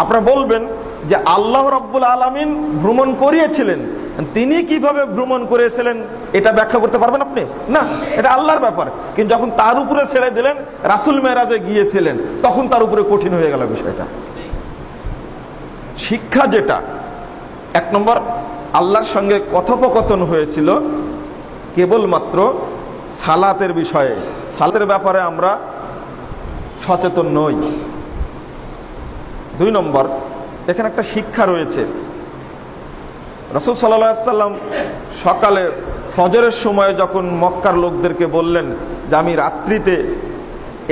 আপনারা বলবেন যে আল্লাহ রব্বুল আলমিন ভ্রমণ করিয়েছিলেন। তিনি কীভাবে ভ্রমণ করেছিলেন এটা ব্যাখ্যা করতে পারবেন আপনি? না, এটা আল্লাহর ব্যাপার। কিন্তু যখন তার উপরে ছেড়ে দিলেন, রাসুল মেরাজে গিয়েছিলেন, তখন তার উপরে কঠিন হয়ে গেল বিষয়টা। শিক্ষা যেটা, এক নম্বর, আল্লাহর সঙ্গে কথোপকথন হয়েছিল কেবলমাত্র সালাতের বিষয়ে। সালাতের ব্যাপারে আমরা সচেতন নই। দুই নম্বর, এখানে একটা শিক্ষা রয়েছে। রসুল সাল্লাম সকালে ফজরের সময় যখন মক্কার লোকদেরকে বললেন যে, আমি রাত্রিতে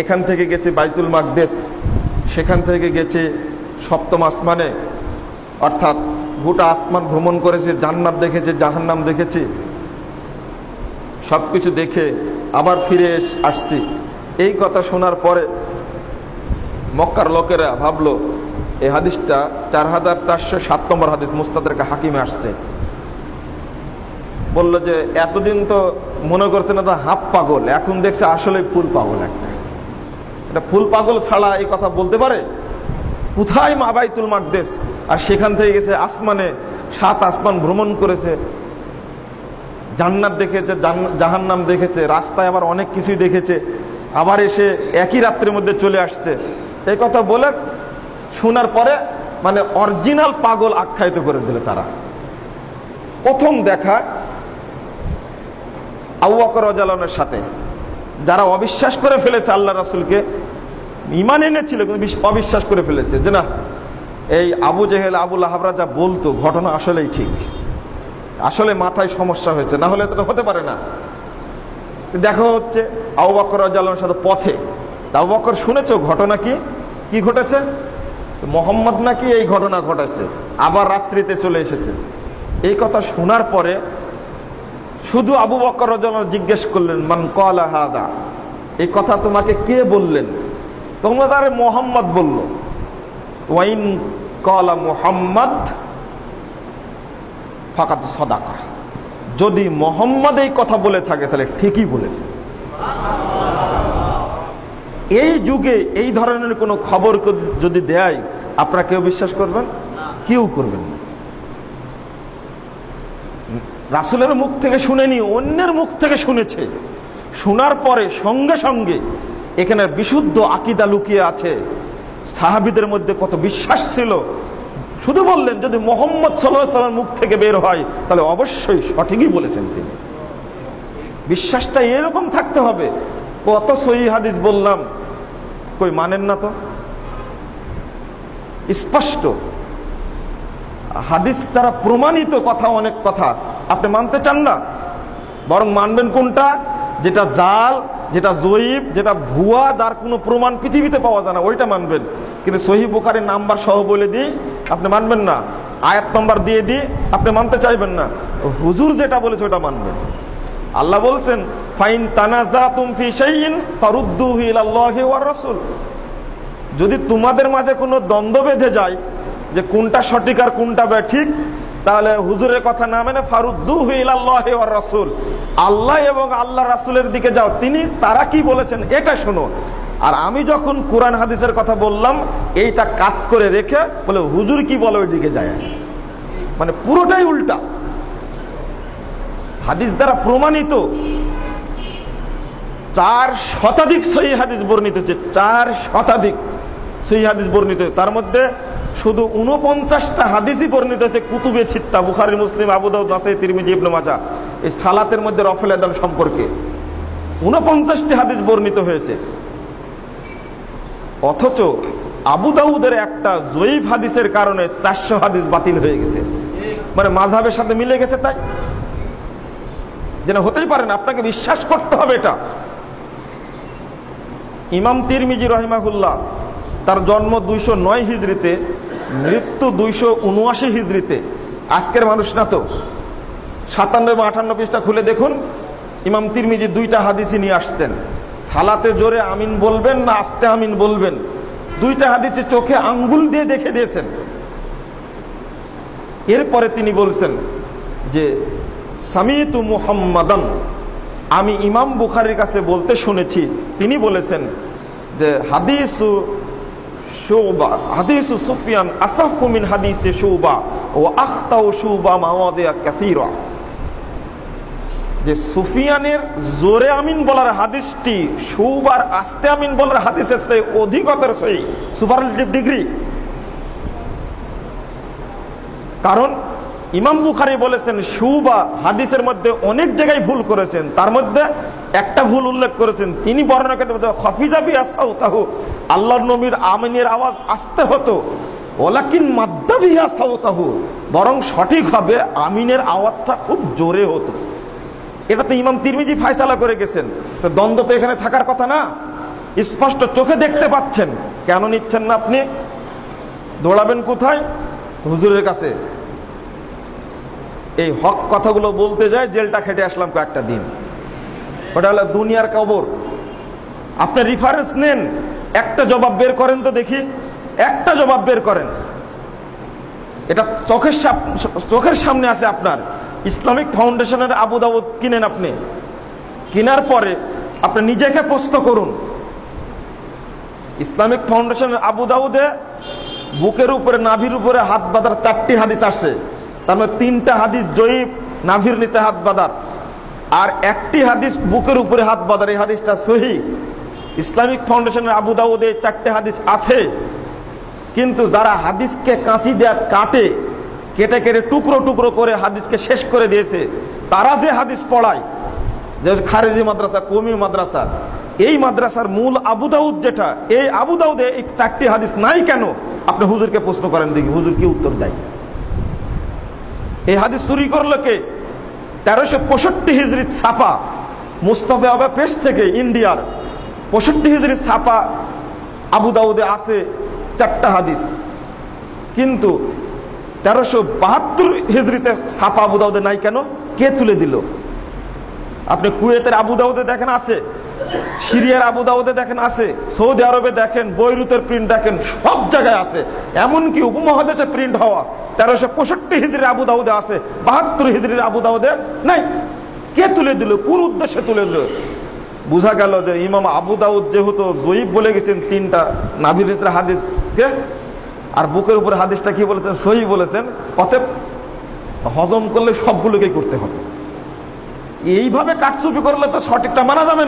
এখান থেকে গেছি বাইতুল মাকদেশ সেখান থেকে গেছে সপ্তম আসমানে, অর্থাৎ গোটা আসমান ভ্রমণ করেছে, জান্নাত দেখেছে, জাহান্নাম দেখেছে সব কিছু দেখে আবার ফিরে আসছি। এই কথা শোনার পরে মক্কার লোকেরা ভাবলো, এই হাদিসটা চার হাজার চারশো সাত নম্বর হাদিস মুস্তাদেরকে হাকিমে আসছে। বলল যে, এতদিন তো মনে করছে না তো হাফ পাগল, এখন দেখছে আসলে ফুল পাগল একটা। এটা ফুল পাগল ছাড়া এই কথা বলতে পারে? কোথায় মাবাইতুল মাকদেশ আর সেখান থেকে গেছে আসমানে, সাত আসমান ভ্রমণ করেছে। জান্নাত দেখেছে জাহান্নাম দেখেছে, রাস্তায় আবার অনেক কিছুই দেখেছে। আবার এসে একই রাত্রের মধ্যে চলে আসছে। এই কথা বলে শোনার পরে মানে অরিজিনাল পাগল আখ্যায়িত করে দিলে তারা। প্রথম দেখা আউ্বাকর সাথে। যারা অবিশ্বাস করে ফেলেছে আল্লাহ রাসুলকে ইমান এনেছিল কিন্তু অবিশ্বাস করে ফেলেছে যে না, এই আবু জেহেল আবুল আহাবরা যা বলতো, ঘটনা আসলেই ঠিক। আসলে মাথায় সমস্যা হয়েছে, না হলে তো হতে পারে না। দেখা হচ্ছে আবু রাজালের সাথে পথে। আবু বকর শুনেছ ঘটনা কি? কি ঘটেছে? মোহাম্মদ নাকি এই ঘটনা ঘটেছে, আবার রাত্রিতে চলে এসেছে। এই কথা শোনার পরে শুধু আবু বকর জিজ্ঞেস করলেন, মান কলা হাজা এই কথা তোমাকে কে বললেন? তোমরা তারে মোহাম্মদ বলল ওয়াইন কলা মোহাম্মদ ফাঁকাত সদাকা। যদি মোহাম্মদ এই কথা বলে থাকে, তাহলে ঠিকই বলেছে। এই যুগে এই ধরনের কোনো খবর যদি দেয় আপনারা কেউ বিশ্বাস করবেন? কেউ করবেন না। রাসুলের মুখ থেকে শুনেনি অন্যের মুখ থেকে শুনেছে। শোনার পরে সঙ্গে সঙ্গে এখানে বিশুদ্ধ আকিদা লুকিয়ে আছে। সাহাবিদের মধ্যে কত বিশ্বাস ছিল। শুধু বললেন যদি মোহাম্মদ সাল্লাহ মুখ থেকে বের হয় তাহলে অবশ্যই সঠিকই বলেছেন তিনি। বিশ্বাসটা এরকম থাকতে হবে। কত সহি হাদিস বললাম কই মানেন না তো? স্পষ্ট। হাদিস দ্বারা প্রমাণিত কথা, অনেক কথা। আপনি মানতে চান না? বরং মানবেন কোনটা? যেটা জাল, যেটা জয়ীব, যেটা ভুয়া, যার কোনো প্রমাণ পৃথিবীতে পাওয়া যায় না, ওইটা মানবেন। কিন্তু সহি বুখারের নাম্বার সহ বলে দিই, আপনি মানবেন না। আয়াত নম্বর দিয়ে দিই, আপনি মানতে চাইবেন না। হুজুর যেটা বলেছে ওটা মানবেন। আল্লাহ বলছেন, ফাইন তানাজা তুমফি শাইইন ফারুদ্দুহু ওয়ার রাসূল। যদি তোমাদের মাঝে কোনো দ্বন্দ্ব বেঁধে যায় যে কোনটা সঠিক আর কোনটা ঠিক তাহলে হুজুরের কথা না মেনে রাসূল। আল্লাহ এবং আল্লাহ রাসূলের দিকে যাও। তিনি, তারা কি বলেছেন এটা শোনো। আর আমি যখন কোরআন হাদিসের কথা বললাম, এইটা কাত করে রেখে বলে, হুজুর কি বলে ওই দিকে যায়? মানে পুরোটাই উল্টা। হাদিস দ্বারা প্রমাণিত। চার শতাধিক সহি হাদিস বর্ণিত হচ্ছে, চার শতাধিক সহি হাদিস বর্ণিত। তার মধ্যে শুধু উনপঞ্চাশটা হাদিসই বর্ণিত হচ্ছে, কুতুবে সিত্তা, বুখারি, মুসলিম আবুদাউদ তিরমিজি, ইবনে মাজা। এই সালাতের মধ্যে রফেল আদান সম্পর্কে উনপঞ্চাশটি হাদিস বর্ণিত হয়েছে। অথচ আবু দাউদের একটা জয়ীফ হাদিসের কারণে চারশো হাদিস বাতিল হয়ে গেছে। মানে মাঝহের সাথে মিলে গেছে তাই? যেন হতেই পারে না, আপনাকে বিশ্বাস করতে হবে এটা। ইমাম তিরমিজি রহিমাহুল্লাহ তার জন্ম দুইশো নয় হিজড়িতে, মৃত্যু দুইশো উনআশি হিজড়িতে। আজকের মানুষ না তো। সাতান্ন এবং আটান্ন পৃষ্ঠা খুলে দেখুন, ইমাম তিরমিজি দুইটা হাদিসই নিয়ে আসছেন। সালাতে জোরে আমিন বলবেন না আস্তে আমিন বলবেন? দুইটা হাদিসে চোখে আঙ্গুল দিয়ে দেখে দিয়েছেন। এরপরে তিনি বলছেন যে সামিতু মুহাম্মাদান। আমি ইমাম বুখারির কাছে বলতে শুনেছি, তিনি বলেছেন যে হাদিস সুফিয়ান হাদিসে যে সুফিয়ানের জোরে আমিন বলার হাদিসটি সুবার আস্তে আমিন বলার হাদিসের চেয়ে অধিকতর কারণ ইমাম বুখারি বলেছেন, সুবা হাদিসের মধ্যে অনেক জায়গায় ভুল করেছেন। তার মধ্যে একটা ভুল উল্লেখ করেছেন। তিনি বর্ণনা করতে হফিজাবি আসাউতাহু আল্লাহ নবীর আমিনের আওয়াজ আসতে হতো। ওলাকিন মাদ্দাবিহা সাউতাহু। বরং সঠিক হবে, আমিনের আওয়াজটা খুব জোরে হতো। এটা তো ইমাম তিরমিজি ফায়সালা করে গেছেন। তো দ্বন্দ্ব তো এখানে থাকার কথা না। স্পষ্ট চোখে দেখতে পাচ্ছেন। কেন নিচ্ছেন না আপনি? দৌড়াবেন কোথায়? হুজুরের কাছে। এই হক কথাগুলো বলতে যায়, জেলটা খেটে আসলাম কয়েকটা দিন। ওটা হলো দুনিয়ার কবর। আপনি রিফারেন্স নেন, একটা জবাব বের করেন তো দেখি। একটা জবাব বের করেন। এটা চোখের চোখের সামনে আছে আপনার। ইসলামিক ফাউন্ডেশনের আবু দাউদ কিনেন আপনি। কেনার পরে আপনি নিজেকে প্রস্ত করুন। ইসলামিক ফাউন্ডেশনের আবু দাউদে বুকের উপরে, নাভির উপরে হাত বাঁধার চারটি হাদিস আসে। তার মধ্যে তিনটা হাদিস জয়ীব নাভির নিচে হাত বাঁধার। আর একটি হাদিস বুকের উপরে হাত বাঁধার, এই হাদিসটা সহি। ইসলামিক ফাউন্ডেশনের আবু দাউদে চারটে হাদিস আছে। কিন্তু যারা হাদিসকে কাঁচি দেয়া কাটে, কেটে কেটে টুকরো টুকরো করে হাদিসকে শেষ করে দিয়েছে, তারা যে হাদিস পড়ায়, যে খারেজি মাদ্রাসা, কমি মাদ্রাসা, এই মাদ্রাসার মূল আবু দাউদ যেটা, এই আবু দাউদে এই চারটি হাদিস নাই কেন? আপনি হুজুরকে প্রশ্ন করেন দেখি, হুজুর কি উত্তর দেয়? এই হাদিস চুরি করল কে? তেরোশো পঁয়ষট্টি হিজড়ি ছাপা। মুস্তফে আবা পেশ থেকে ইন্ডিয়ার পঁয়ষট্টি হিজড়ি ছাপা আবু দাউদে আছে চারটা হাদিস। কিন্তু তেরোশো বাহাত্তর হিজড়িতে ছাপা আবু দাউদে নাই কেন? কে তুলে দিল? আপনি কুয়েতের আবু দাউদে দেখেন আছে। সিরিয়ার আবু দাউদে দেখেন আছে, সৌদি আরবে দেখেন, বৈরুতের প্রিন্ট দেখেন, সব জায়গায় আছে। এমনকি উপমহাদেশে প্রিন্ট হওয়া, তেরোশো পঁয়ষট্টি হিজড়ির আবু দাউদে আছে, বাহাত্তর হিজড়ির আবু দাউদে নাই। কে তুলে দিল? কোন উদ্দেশ্যে তুলে দিল? বোঝা গেল যে ইমাম আবু দাউদ যেহেতু জয়ীব বলে গেছেন, তিনটা নাবির ইসরা হাদিস, কে? আর বুকের উপরে হাদিসটা কি বলেছেন? সহি বলেছেন, অতএব হজম করলে সবগুলোকেই করতে হবে। এইভাবে কাটচুপি করলে তো সঠিকটা মানা যাবে